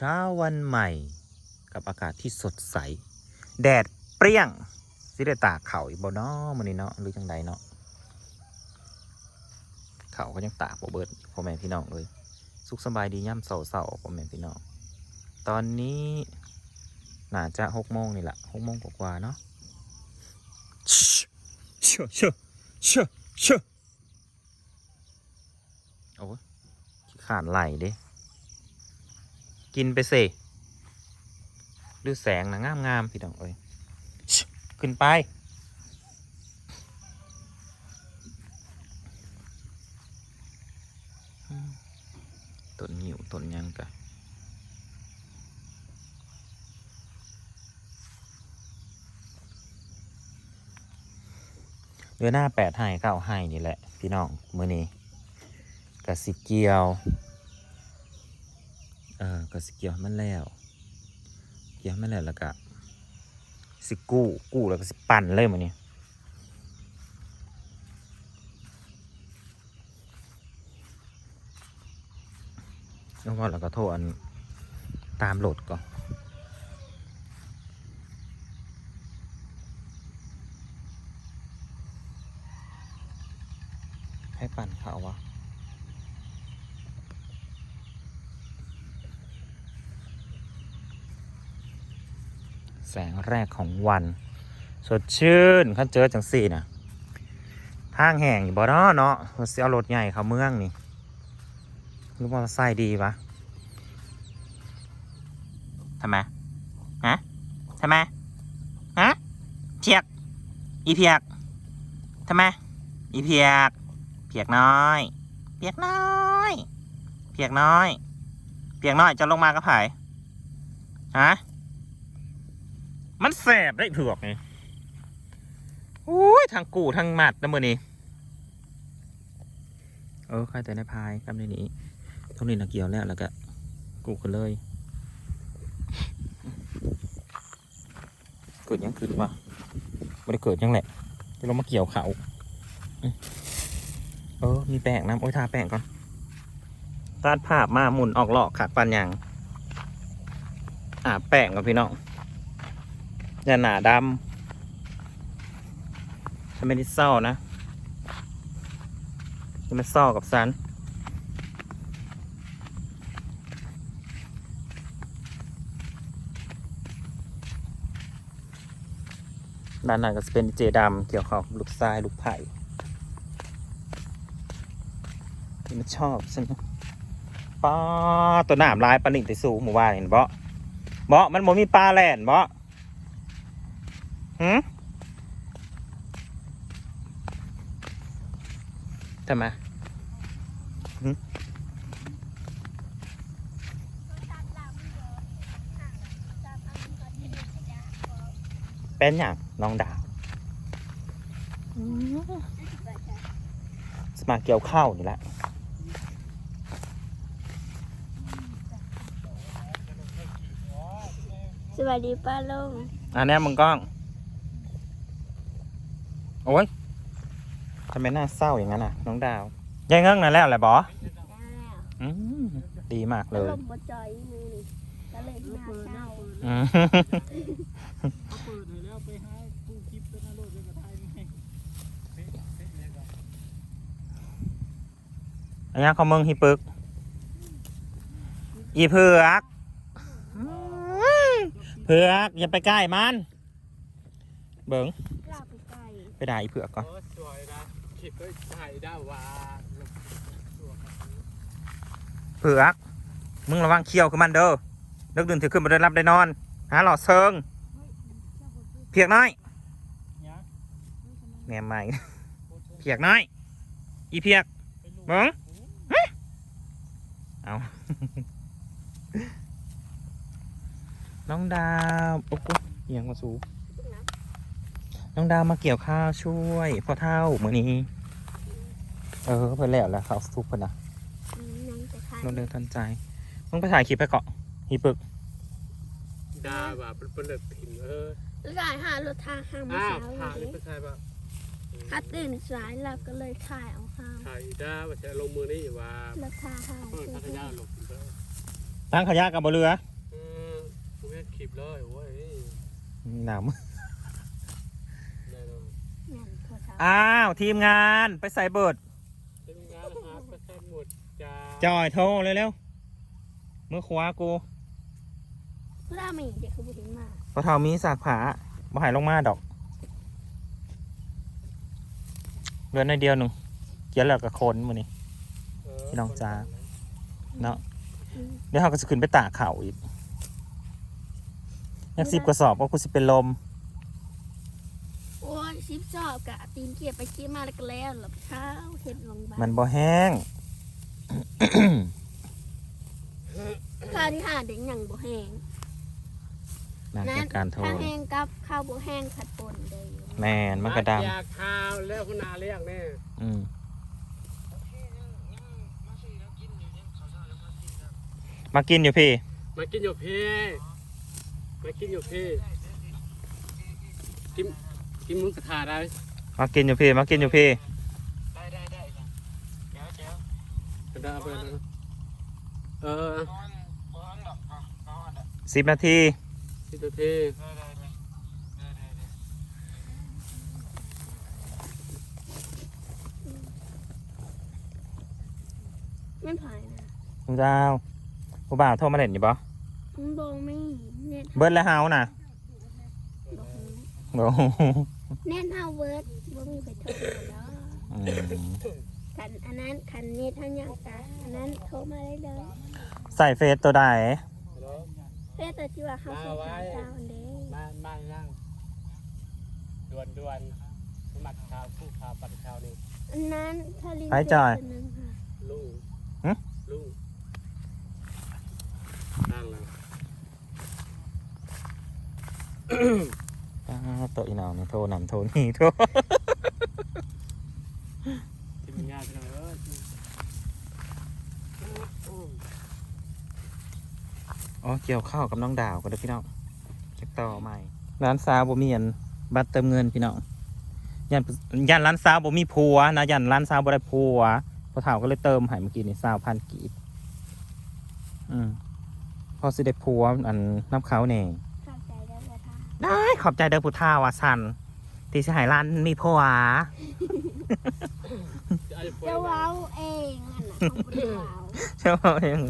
เช้าวันใหม่ กับอากาศที่สดใส แดดเปรี้ยงสิได้ตากเขาอีกบ่เนาะมื้อนี้เนาะหรือจังใดเนาะเขาก็ยังตากบ่เบิดพ่อแม่พี่น้องเลยสุขสบายดีย่ำเสาเสาพ่อแม่พี่น้อง ตอนนี้น่าจะหกโมงนี่แหละหกโมงกว่าเนาะเชื่อเชื่อเชื่อเชื่อโอ้ยขี้ขาดไหลเด้ กินไปสิดูแสงนะงามงามพี่น้องเอ้ยขึ้นไป ต้นหิวต้นยังกะเดือนหน้าแปดให้เก้าให้นี่แหละ พี่น้อง มือนี้กะสิเกียว เออก็สิเกี่ยวมันแล้ว เกี่ยวมันแล้วแล้วก็สิกู้กู้แล้วก็สิปั่นเลยมันนี่แล้วก็แล้วก็โทรอันตามโหลดก่อนให้ปั่นเขาวะ แสงแรกของวัน สดชื่นขั้นเจอจังสี่นะทางแห่งอยู่บ่เนาะเนาะเสียรถใหญ่เข้าเมืองนี่รือมอเตอร์ไซค์ดีปะทำไมฮะทำไมฮะเพียก อีเพียกทำไมอีเพียก เพียกน้อย เพียกน้อย เพียกน้อย เพียกน้อยจะลงมากับไผ่ฮะ มันแสบได้เผือกไงโอ้ยทางกูทางหมัดนะมือนี้เออใครแต่ในพายกำในนี้ตรงนี้นะเกี่ยวแล้วแล้วก็กูกันเลย เกิดยังขึ้นวะไม่ได้เกิดยังแหละจะลงมาเกี่ยวเขาเออ มีแป้งน้ำโอ้ยทาแป้งก่อนตัดภาพมาหมุนออกหลอกขาดปันยังอ่าแป้งก่อนพี่น้อง อย่าหนาดำฉันไม่ได้เศร้านะฉันไม่เศร้ากับฉันด้านหน้าก็จะเป็นเจดำเกี่ยวกับลูกทรายลูกไผ่ที่มันชอบฉันนะป้าตัวหนามลายปลาหนิงติสูหมู่บ้านเห็นบ่บ่มันบ่มีปลาแหล่นบ่ หืมทำไมหืมเป็นอย่างน้องดาวสมาเกี่ยวข้าวนี่แหละสวัสดีป้าลุงอันนี้มึงกล้อง โอ้ยทำไมหน้าเศร้าอย่างนั้นอะ น้องดาวยายเงิ้งนั่นแล้วแหละบออืมดีมากเลยลมมาจอยมือนี่ก็เลยหน้าเศร้าอืมเขาเปิดให้แล้วไปหาผู้คลิปตัวนั้นโลดเลยกับไทยไงอันนี้เขาเมืองฮิปึก อีเผือกอืมเผือกอย่าไปใกล้มัน เบิงลาก ไปไกลไปด่าอีเผือกก่อนโอ้สวยนะคลิปด้วยไทยได้ว่าสวยครับเผือก มึงระวังเคี้ยวคือมันเด้อนึกดื่นถือขึ้นมาได้รับได้นอน หาหลอดเซิง เพียกน้อยเนี่ยแหนมใหม่เพียกน้อย อีเพียกเบิ่งเอา น้องดาวโอ้โหเอียงมาสู น้องดาวมาเกี่ยวข้าวช่วยพ่อเท่ามือนี้ เออเพื่อนแล้วแล้วเขาทุกคนนะอืมยังจะคายนนเดินทันใจมึงไปถ่ายคลิปไปเกาะฮีปึกดาว่าเป็นเป็นเลิกถิ่นเออแล้วก็หารถทางห้างมาอ้าวเช้าถ่ายเลนี่ยเป็นใครบ้างถ้าตื่นสายเราก็เลยถ่ายเอาห้างถ่ายดาว่าจะลงมือนี่ว่าแล้วทาห้างเปิดพัทยาลงเออตั้งขยะกับบเรือเคลิปเลยโอ้ยหนาวได้เลย แม่นโทรศัพท์ อ้าว ทีมงานไปใส่เบิดเป็นงานหาประชาหมดจ้าจอยโทรเลยเร็วเมื่อคว้ากูเพื่อมีเด็กคือบุเห็นมาพอเท่ามีสากผาบ่ใหายลงมาดอกเหลือในอยเดียวหนึ่งเกี่ยวแล้วกับคนมือนี้พี่น้องจ๊ะเนาะอืมเดี๋ยวเขาก็จะขึ้นไปตากเขาอีกยังสิบกระสอบก็กูสิเป็นลมโอ้ย ชิปจอบกะตีนเกียบไปเกียบมาแล้วก็แล้วหลับเช้าเห็ดลงบ้ามันบ่แห้ง ข้าวที่หาเด็กหยังบ่แห้งนั่นเป็นการโทรข้าวแห้งกับข้าวบ่แห้งขัดปนเลยแมนมันกระดอยากข้าวแล้วคุณนาเรียกแน่ำอืมมากินอยู่พี่ มากินอยู่พี่มากินอยู่พี่กิน กินมุ้งกระทาได้ มากินอยู่พี่มากินอยู่พี่กระดาษไปเลยเออสิบนาทีสิตัวเท่มันผ่านนะคุณเจ้าผู้บ่าวโทรมาเล่นอยู่ปะมันบ่มีเน็ตเบิร์ดแล้วเฮาน่ะบ่มีโอ้โหเน็ตเฮาเวิร์ดบ่มีไปโทรมาแล้วอืมคันอันนั้นคันเน็ตเฮายังกะอันนั้นโทรมาได้เลยใส่เฟซตัวใดเพื่อแต่ที่ว่าเขาเสียค่าเจ้าอันเด้มามานั่งดวนดวนสมัครข่าวคู่ข่าวปัดข่าวนี่อันนั้นถ้าลิงไปจ่อยเฟซคนหนึงค่ะลูกหึลูกนั่งแล้วอ้าว ตัวอีหนาวนี่โทรนำโทรนี่โทรที่มีงานไปหน่อยเอออ๋อเกี่ยวข้าวกับน้องดาวก็ได้พี่น้องเก็บต่อใหม่ ร้านซาวบ่มีอันบัตรเติมเงินพี่น้องยันยันร้านซาวบ่มีผัวนะยันร้านซาวบ่ได้ผัวพอเฒ่าก็เลยเติมให้เมื่อกี้นี่ซาวพันกีบอืมพอสิได้ผัวอันน้ำเขาแน่ ขอบใจเด้อผู้ท่าว่าสันที่สิใหายร้านมีผัวจะเอาไปจะเว้าเองนั่นน่ะของบ่ได้เว้าใช่ไหม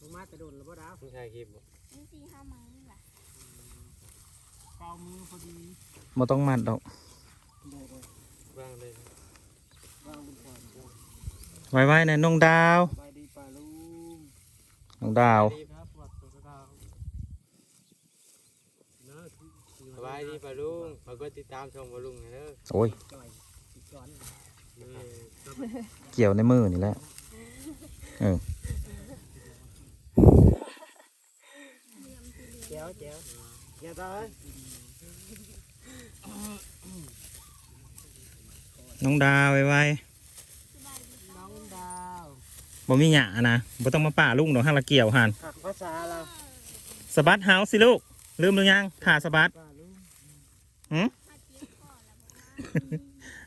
ลงมาแต่โดนแล้วบ่ดาวใช่คลิปมันสิห้ามื้อล่ะเกามือพอดีบ่ต้องมัดดอก ได้เลยว่างเลยว่างบนก่อนไว้ๆนะน้องดาวไปดีป่าลุง น้องดาวดีครับปวดตัวดาวนะสบายดีป่ะลุงมาก็ติดตามชมป่ะลุงนะเด้อโอ้ยจ่อยอีกก้อนนี่เกี่ยวในมือนี่แหละ เออแจ๋วแจ๋วแจ๋วตายน้องดาวไว้น้องดาวๆ บ่มีหยานะบ่ต้องมาป่าลุงดอกห้างละเกี่ยวหันขักภาษาเราสะบัดเฮาสิลูก ลืมหรือยังถ่าสะบัดป่าลุงหืม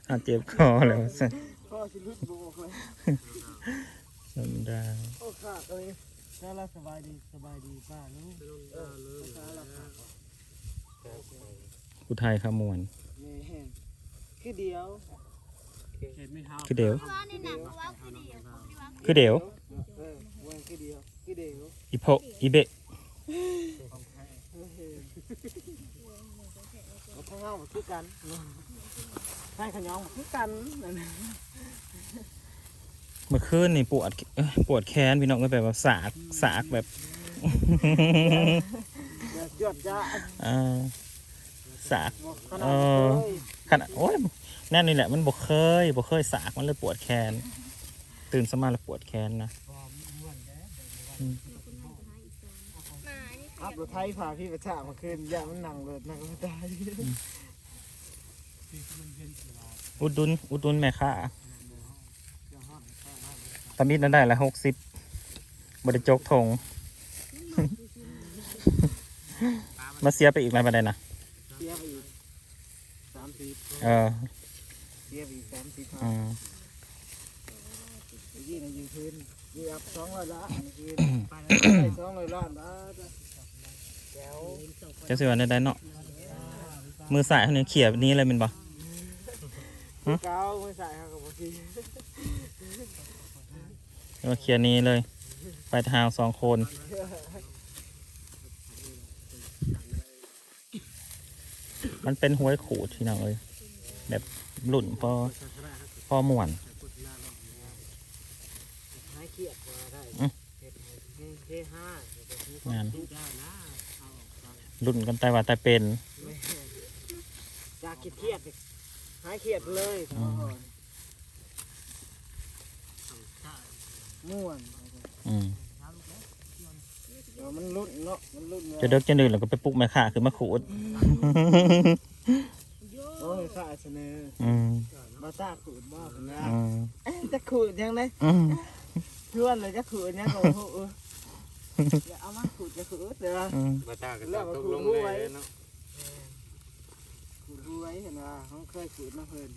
อะเจ็บคอแล้วสิพ่อชิลุดโบกเลยน้องดาวโอ้ขาดเลยแล้วเราสบายดีสบายดีป้าลุงเออภาษาเราขาดผู้ไทยขมวนนี่เห็นคือเดียวเห็นไม่เฮา คือเดี๋ยวว่าในหนังก็เว้าคือเดียว คือเดี๋ยวเออเว้ยคือเดียวคือเดียวอีโพอีเบะเราพวกเราคือกันใช่ขยองคือกันนั่นเมื่อคืนนี่ปวดเอ้ยปวดแขนพี่น้องก็แบบว่าสากสากแบบอย่าจวดจ้าอ่าสากบอกขเอนาดอเลยขนาดโอ้ย แน่นนี่แหละมันบ่เคยบ่เคยสากมันเลยปวดแขน ตื่นสมาแล้วปวดแขนนะอัพรถไทยพาพี่ประชามาคืนอย่ามันหนังเลยหนังไม่ได้อุดดุนอุดดุนแม่ค้าตอนนี้นั่นได้ละหกสิบบริจกทงมาเสียไปอีกอะไรมาได้นะเสียไปอีกสามสิบเออเสียไปอีกสามสิบอืมยี่ในยืนพื้นยืนอับสองร้อยล้านยืนไปสองร้อยล้านบาทแก้วจะสิว่าได้เนาะมือสายเขาเนี่ยเขี่ยแบบนี้เลยเป็นบ่เก้าไม่ใส่ครับกับพี่ว่าเขี่ยนี้เลย ไปทางสองคน มันเป็นห้วยขูดที่น้องเอ้ยแบบ หลุ่นพอพอม่วนหายเครียดมาได้อืมเฮ็ดให้เท่ห้างานหลุ่นกันแต่ว่าแต่เป็นจากเครียดหายเครียดเลยอืมม่วนอืมเดี๋ยวมันลุ้นเนาะมันลุ้นจะเดิกจะดื่นแล้วก็ไปปลุกแม่ข่าคือมาขูด โอ้ยข้าเสนออืมมาตาขูดบ้าคนนะอืมเอ๊ะจะขูดยังไงอืมเพื่อนเลยจะขูดยังโอ้โหอย่าเอามาขูดจะขูดเดี๋ยวอืมมาตากันแล้วตก็กขูลดงรู้เลไว้ยเนาะขูดรู้ไว้เห็นว่าเขาเคยขูดมาเพิ่น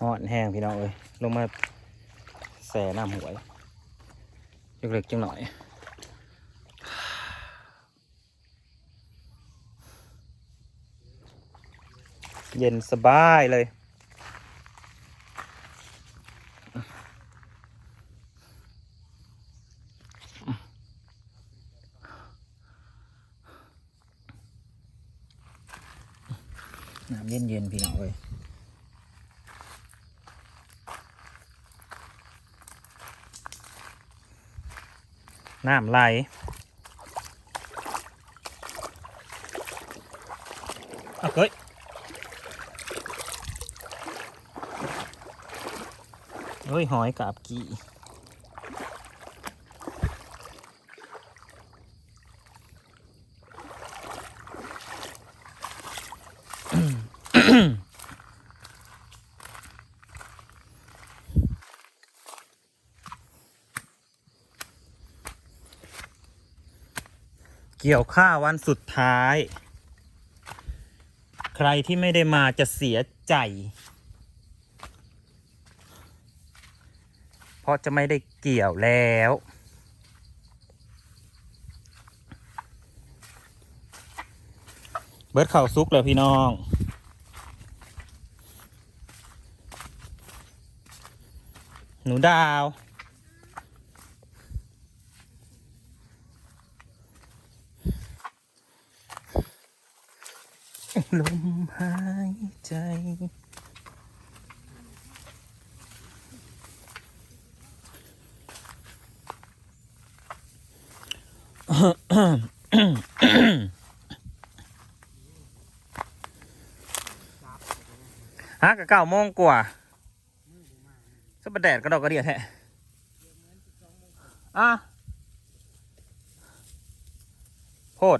ห่อนแห้งพี่น้องเอ้ยลงมาแส่น้ำหวยเล็กๆจังหน่อย เย็นสบายเลย น้ำเย็นๆพี่น้องเอ้ยน้ำไหลเอาเฮ้ย เฮ้ยหอยกาบกี่เกี่ยวข้าววันสุดท้าย ใครที่ไม่ได้มาจะเสียใจ เพราะจะไม่ได้เกี่ยวแล้ว เบิร์ดข่าวซุกเลยพี่น้อง หนูดาวลมหายใจ ฮะกะเก้าโมงกว่าสบแดดกระดอกกระเดียดแท้อะโพด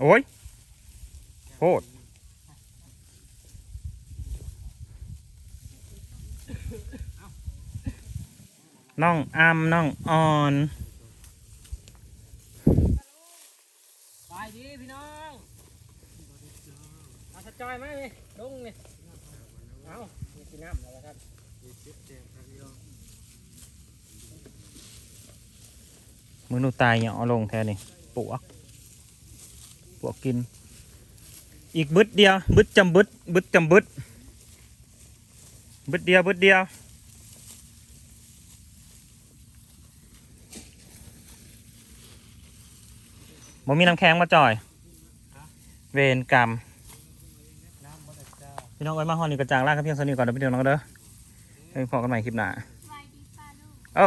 โอ้ยโพด น้องอำน้องออนไปดีพี่น้องมาสะจอยไหมนี่ลุงนี่เอามีกินน้ำแล้วครับมือหนูตายเนี่ยเอาลงแค่นี้ปวกปวกกิน อีกบึดเดียวบึดจำบึดบึดจำบึดบึดเดียวบึดเดียว บ่มีน้ำแข็งมาจ่อย เวรกรรมพี่น้องไว้มาฮองนี่กระจางล่างครับเพียงสนิทก่อนเดี๋ยวพี่น้องเด้อไปพอกันใหม่คลิปหน้าสวัสดีป้าลูกโอ้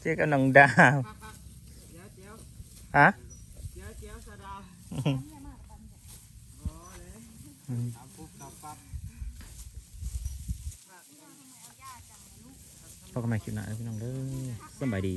เจ๊กับน้องดาวเดี๋ยวเดี๋ยวฮะพอกันใหม่คลิปหน้าพี่น้องเด้อสบายดี